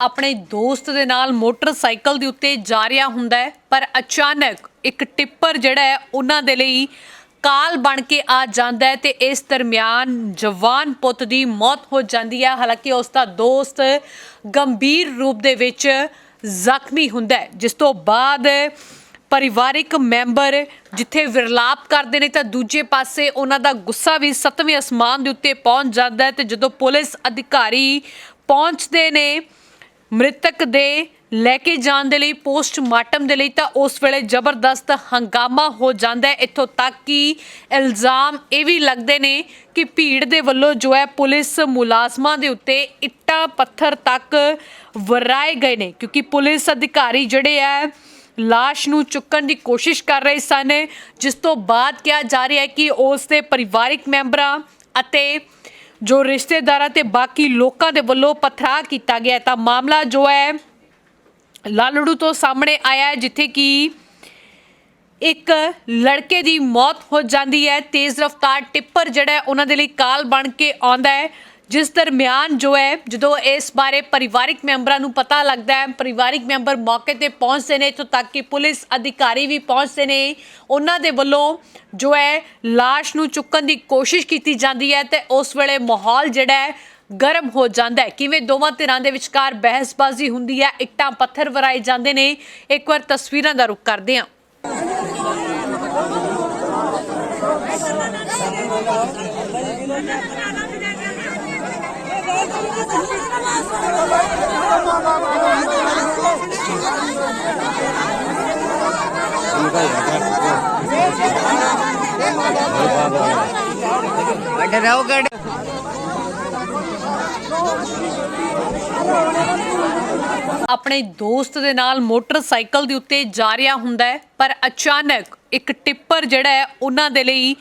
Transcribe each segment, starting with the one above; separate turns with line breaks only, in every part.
ਆਪਣੇ ਦੋਸਤ ਦੇ ਨਾਲ ਮੋਟਰਸਾਈਕਲ ਦੇ ਉੱਤੇ ਜਾ ਰਿਹਾ ਹੁੰਦਾ ਹੈ, ਪਰ ਅਚਾਨਕ ਇੱਕ ਟਿੱਪਰ ਜਿਹੜਾ ਹੈ, ਉਹਨਾਂ ਦੇ ਲਈ ਕਾਲ ਬਣ ਕੇ ਆ ਜਾਂਦਾ ਹੈ ਤੇ ਇਸ ਦਰਮਿਆਨ ਜਵਾਨ ਪੁੱਤ ਦੀ ਮੌਤ ਹੋ ਜਾਂਦੀ ਹੈ। ਹਾਲਾਂਕਿ ਉਸ ਦਾ ਦੋਸਤ ਗੰਭੀਰ ਰੂਪ ਦੇ ਵਿੱਚ ਜ਼ਖਮੀ ਹੁੰਦਾ ਹੈ, ਜਿਸ ਤੋਂ ਬਾਅਦ ਪਰਿਵਾਰਿਕ ਮੈਂਬਰ ਜਿੱਥੇ ਵਿਰਲਾਪ ਕਰਦੇ ਨੇ ਤਾਂ ਦੂਜੇ ਪਾਸੇ ਉਹਨਾਂ ਦਾ ਗੁੱਸਾ ਵੀ ਸੱਤਵੇਂ ਅਸਮਾਨ ਦੇ ਉੱਤੇ ਪਹੁੰਚ ਜਾਂਦਾ ਹੈ ਤੇ ਜਦੋਂ ਪੁਲਿਸ ਅਧਿਕਾਰੀ ਪਹੁੰਚਦੇ ਨੇ ਮ੍ਰਿਤਕ ਦੇ ਲੈ ਕੇ ਜਾਣ ਦੇ ਲਈ, ਪੋਸਟਮਾਰਟਮ ਦੇ ਲਈ ਤਾਂ ਉਸ ਵੇਲੇ ਜ਼ਬਰਦਸਤ ਹੰਗਾਮਾ ਹੋ ਜਾਂਦਾ ਹੈ ਇੱਥੋਂ ਤੱਕ ਕਿ ਇਲਜ਼ਾਮ ਇਹ ਵੀ ਲੱਗਦੇ ਨੇ ਕਿ ਭੀੜ ਦੇ ਵੱਲੋਂ ਜੋ ਹੈ ਪੁਲਿਸ ਮੁਲਾਜ਼ਮਾਂ ਦੇ ਉੱਤੇ ਇੱਟਾਂ ਪੱਥਰ ਤੱਕ ਵਰਾਏ ਗਏ ਨੇ, ਕਿਉਂਕਿ ਪੁਲਿਸ ਅਧਿਕਾਰੀ ਜਿਹੜੇ ਆ, ਲਾਸ਼ ਨੂੰ ਚੁੱਕਣ ਦੀ ਕੋਸ਼ਿਸ਼ ਕਰ ਰਹੇ ਸਨ। ਜਿਸ ਤੋਂ ਬਾਅਦ ਕਿਹਾ ਜਾ ਰਿਹਾ ਹੈ ਕਿ ਉਸ ਦੇ ਪਰਿਵਾਰਿਕ ਮੈਂਬਰਾਂ ਅਤੇ ਜੋ ਰਿਸ਼ਤੇਦਾਰਾਂ ਤੇ ਬਾਕੀ ਲੋਕਾਂ ਦੇ ਵੱਲੋਂ ਪਥਰਾ ਕੀਤਾ ਗਿਆ ਤਾਂ ਮਾਮਲਾ ਜੋ ਹੈ, ਲਾਲੜੂ ਤੋਂ ਸਾਹਮਣੇ ਆਇਆ ਜਿੱਥੇ ਕਿ ਇੱਕ ਲੜਕੇ ਦੀ ਮੌਤ ਹੋ ਜਾਂਦੀ ਹੈ। ਤੇਜ਼ ਰਫ਼ਤਾਰ ਟਿੱਪਰ ਜਿਹੜਾ ਉਹਨਾਂ ਦੇ ਲਈ ਕਾਲ ਬਣ ਕੇ ਆਉਂਦਾ ਹੈ। ਜਿਸ ਦਰਮਿਆਨ ਜੋ ਹੈ, ਜਦੋਂ ਇਸ ਬਾਰੇ ਪਰਿਵਾਰਿਕ ਮੈਂਬਰਾਂ ਨੂੰ ਪਤਾ ਲੱਗਦਾ ਹੈ, ਪਰਿਵਾਰਿਕ ਮੈਂਬਰ ਮੌਕੇ ਤੇ ਪਹੁੰਚਦੇ ਨੇ ਇੱਥੋਂ ਤੱਕ ਕਿ ਪੁਲਿਸ ਅਧਿਕਾਰੀ ਵੀ ਪਹੁੰਚਦੇ ਨੇ, ਉਹਨਾਂ ਦੇ ਵੱਲੋਂ ਜੋ ਹੈ, ਲਾਸ਼ ਨੂੰ ਚੁੱਕਣ ਦੀ ਕੋਸ਼ਿਸ਼ ਕੀਤੀ ਜਾਂਦੀ ਹੈ ਤੇ ਉਸ ਵੇਲੇ ਮਾਹੌਲ ਜਿਹੜਾ ਹੈ, ਗਰਮ ਹੋ ਜਾਂਦਾ ਹੈ। ਕਿਵੇਂ ਦੋਵਾਂ ਧਿਰਾਂ ਦੇ ਵਿਚਕਾਰ ਬਹਿਸਬਾਜ਼ੀ ਹੁੰਦੀ ਹੈ, ਇੱਟਾਂ ਪੱਥਰ ਵਰਾਏ ਜਾਂਦੇ ਨੇ, ਇੱਕ ਵਾਰ ਤਸਵੀਰਾਂ ਦਾ ਰੁਖ ਕਰਦੇ ਹਾਂ।
ਵੱਡੇ ਰਹੋ ਗੜ
ਆਪਣੇ ਦੋਸਤ ਦੇ ਨਾਲ ਮੋਟਰਸਾਈਕਲ ਦੇ ਉੱਤੇ ਜਾ ਰਿਹਾ ਹੁੰਦਾ ਹੈ, ਪਰ ਅਚਾਨਕ ਇੱਕ ਟਿੱਪਰ ਜਿਹੜਾ ਹੈ, ਉਹਨਾਂ ਦੇ ਲਈ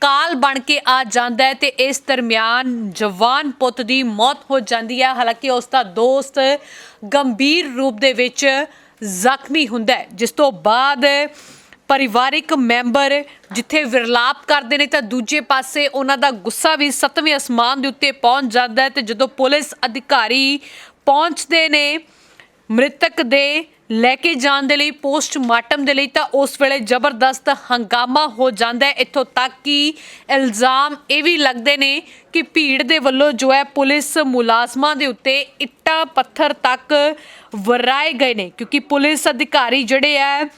ਕਾਲ ਬਣ ਕੇ ਆ ਜਾਂਦਾ ਹੈ ਤੇ ਇਸ ਦਰਮਿਆਨ ਜਵਾਨ ਪੁੱਤ ਦੀ ਮੌਤ ਹੋ ਜਾਂਦੀ ਹੈ। ਹਾਲਾਂਕਿ ਉਸ ਦਾ ਦੋਸਤ ਗੰਭੀਰ ਰੂਪ ਦੇ ਵਿੱਚ ਜ਼ਖਮੀ ਹੁੰਦਾ ਹੈ, ਜਿਸ ਤੋਂ ਬਾਅਦ ਪਰਿਵਾਰਿਕ ਮੈਂਬਰ ਜਿੱਥੇ ਵਿਰਲਾਪ ਕਰਦੇ ਨੇ ਤਾਂ ਦੂਜੇ ਪਾਸੇ ਉਹਨਾਂ ਦਾ ਗੁੱਸਾ ਵੀ ਸੱਤਵੇਂ ਅਸਮਾਨ ਦੇ ਉੱਤੇ ਪਹੁੰਚ ਜਾਂਦਾ ਹੈ ਤੇ ਜਦੋਂ ਪੁਲਿਸ ਅਧਿਕਾਰੀ ਪਹੁੰਚਦੇ ਨੇ, ਮ੍ਰਿਤਕ ਦੇ ਲੈ ਕੇ ਜਾਣ ਦੇ ਲਈ, ਪੋਸਟਮਾਰਟਮ ਦੇ ਲਈ ਤਾਂ ਉਸ ਵੇਲੇ ਜ਼ਬਰਦਸਤ ਹੰਗਾਮਾ ਹੋ ਜਾਂਦਾ ਹੈ ਇੱਥੋਂ ਤੱਕ ਕਿ ਇਲਜ਼ਾਮ ਇਹ ਵੀ ਲੱਗਦੇ ਨੇ ਕਿ ਭੀੜ ਦੇ ਵੱਲੋਂ ਜੋ ਹੈ ਪੁਲਿਸ ਮੁਲਾਜ਼ਮਾਂ ਦੇ ਉੱਤੇ ਇੱਟਾਂ ਪੱਥਰ ਤੱਕ ਵਰਾਏ ਗਏ ਨੇ, ਕਿਉਂਕਿ ਪੁਲਿਸ ਅਧਿਕਾਰੀ ਜਿਹੜੇ ਆ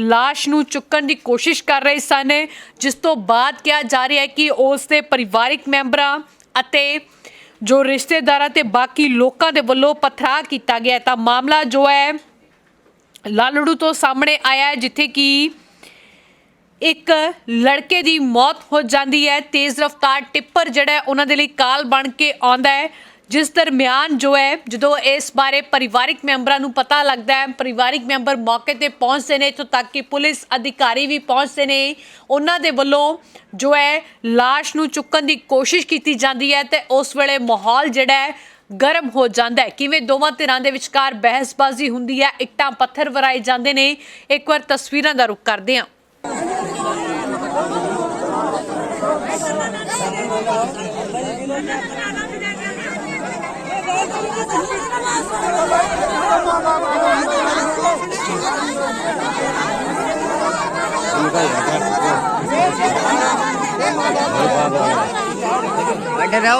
ਲਾਸ਼ ਨੂੰ ਚੁੱਕਣ ਦੀ ਕੋਸ਼ਿਸ਼ ਕਰ ਰਹੇ ਸਨ, ਜਿਸ ਤੋਂ ਬਾਅਦ ਕਿਹਾ ਜਾ ਰਿਹਾ ਹੈ ਕਿ ਉਸ ਦੇ ਪਰਿਵਾਰਿਕ ਮੈਂਬਰਾਂ ਅਤੇ ਜੋ ਰਿਸ਼ਤੇਦਾਰਾਂ ਤੇ ਬਾਕੀ ਲੋਕਾਂ ਦੇ ਵੱਲੋਂ ਪਥਰਾ ਕੀਤਾ ਗਿਆ ਤਾਂ ਮਾਮਲਾ ਜੋ ਹੈ ਲਾਲੜੂ ਤੋਂ ਸਾਹਮਣੇ ਆਇਆ ਜਿੱਥੇ ਕਿ ਇੱਕ ਲੜਕੇ ਦੀ ਮੌਤ ਹੋ ਜਾਂਦੀ ਹੈ। ਤੇਜ਼ ਰਫ਼ਤਾਰ ਟਿੱਪਰ ਜਿਹੜਾ ਉਹਨਾਂ ਦੇ ਲਈ ਕਾਲ ਬਣ ਕੇ ਆਉਂਦਾ ਹੈ। ਜਿਸ ਦਰਮਿਆਨ ਜੋ ਹੈ, ਜਦੋਂ ਇਸ ਬਾਰੇ ਪਰਿਵਾਰਿਕ ਮੈਂਬਰਾਂ ਨੂੰ ਪਤਾ ਲੱਗਦਾ ਹੈ, ਪਰਿਵਾਰਿਕ ਮੈਂਬਰ ਮੌਕੇ ਤੇ ਪਹੁੰਚਦੇ ਨੇ, ਇੱਥੋਂ ਤੱਕ ਕਿ ਪੁਲਿਸ ਅਧਿਕਾਰੀ ਵੀ ਪਹੁੰਚਦੇ ਨੇ। ਉਹਨਾਂ ਦੇ ਵੱਲੋਂ ਜੋ ਹੈ, ਲਾਸ਼ ਨੂੰ ਚੁੱਕਣ ਦੀ ਕੋਸ਼ਿਸ਼ ਕੀਤੀ ਜਾਂਦੀ ਹੈ ਤੇ ਉਸ ਵੇਲੇ ਮਾਹੌਲ ਜਿਹੜਾ ਹੈ ਗਰਮ ਹੋ ਜਾਂਦਾ ਹੈ ਕਿਵੇਂ ਦੋਵਾਂ ਧਿਰਾਂ ਦੇ ਵਿਚਕਾਰ ਬਹਿਸਬਾਜ਼ੀ ਹੁੰਦੀ ਹੈ ਇੱਟਾਂ ਪੱਥਰ ਵਰਾਏ ਜਾਂਦੇ ਨੇ ਇੱਕ ਵਾਰ ਤਸਵੀਰਾਂ ਦਾ ਰੁਖ ਕਰਦੇ ਹਾਂ
ਵੱਡੇ ਰਹੋ